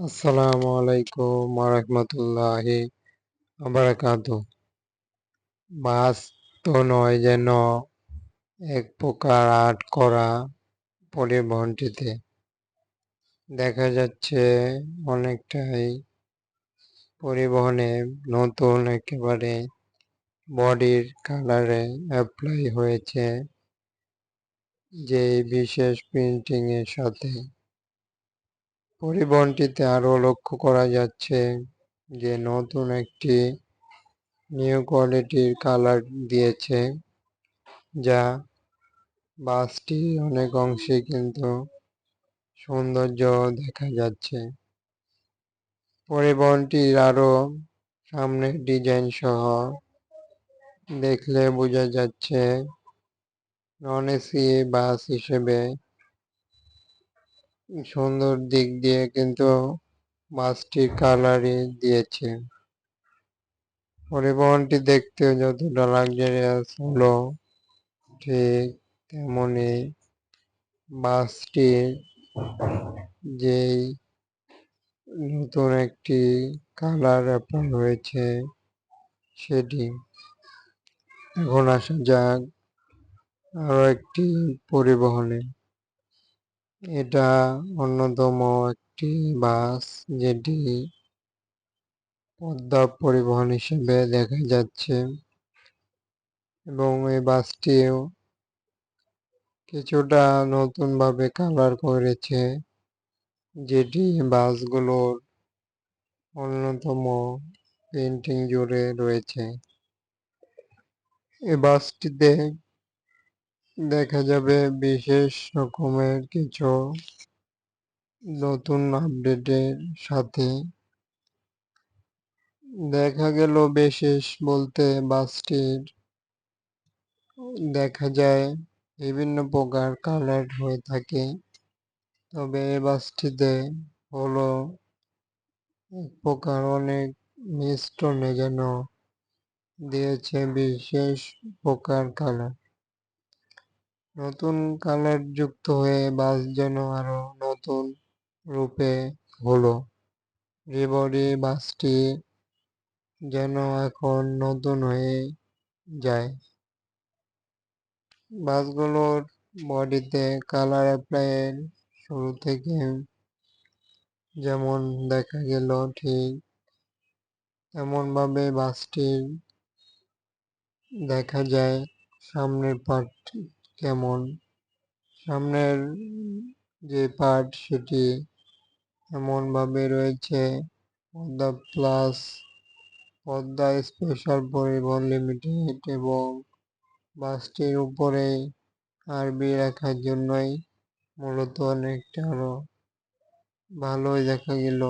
আসসালামু আলাইকুম রহমতুল্লাহি আবরাকাত বাস তো নয় যেন এক প্রকার আর্ট করা পরিবহনটিতে। দেখা যাচ্ছে অনেকটাই পরিবহনে নতুন একেবারে বডির কালারে অ্যাপ্লাই হয়েছে। যে বিশেষ প্রিন্টিং এর সাথে পরিবহনটিতে আরও লক্ষ্য করা যাচ্ছে যে নতুন একটি নিউ কোয়ালিটির কালার দিয়েছে, যা বাসটি অনেক অংশে কিন্তু সৌন্দর্য দেখা যাচ্ছে। পরিবহনটির আরও সামনের ডিজাইন সহ দেখলে বোঝা যাচ্ছে নন এসি বাস হিসেবে সুন্দর দিক দিয়ে কিন্তু বাসটির কালারই দিয়েছে। পরিবহনটি দেখতে যতটা লাক্সারিয়াস হলো, ঠিক তেমনি বাসটির যেই নতুন একটি কালার অ্যাপ্লাই হয়েছে সেটি। এখন আসা যাক আরও একটি পরিবহনে। এটা অন্যতম একটি বাস যেটি পদ্মা পরিবহন হিসেবে দেখা যাচ্ছে। এবং এই বাসটিও কিছুটা নতুনভাবে কালার করেছে, যেটি বাসগুলোর অন্যতম পেন্টিং জুড়ে রয়েছে। এই বাসটিতে দেখা যাবে বিশেষ রকমের কিছু নতুন আপডেটের সাথে। দেখা গেল বিশেষ বলতে বাসটির, দেখা যায় বিভিন্ন প্রকার কালার হয়ে থাকে। তবে এই বাসটিতে হলো এক প্রকার অনেক মিষ্টনে যেন দিয়েছে বিশেষ প্রকার কালার। নতুন কালার যুক্ত হয়ে বাস যেন আরও নতুন রূপে হলো। রিবডি বাসটি যেন এখন নতুন হয়ে যায়। বাসগুলোর বডিতে কালার অ্যাপ্লাইয়ের শুরু থেকে যেমন দেখা গেল ঠিক এমনভাবে বাসটির দেখা যায় সামনের পার্ট কেমন? সামনের যে পার্ট সেটি এমনভাবে রয়েছে, পদ্মা প্লাস পদ্মা স্পেশাল পরিবহন লিমিটেড এবং বাসটির উপরে আরবি রাখার জন্যই মূলত অনেকটা আরও ভালোই দেখা গেল।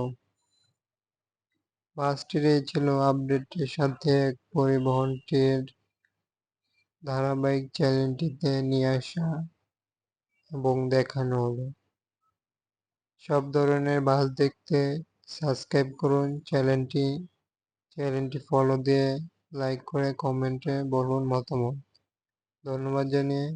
বাসটির ছিল আপডেটের সাথে পরিবহনটির ধারাবাহিক চ্যানেলটিতে নিয়ে আসা এবং দেখানো হলো। সব ধরনের বাস দেখতে সাবস্ক্রাইব করুন চ্যানেলটি। চ্যানেলটি ফলো দিয়ে লাইক করে কমেন্টে বলুন মতামত। ধন্যবাদ জানিয়ে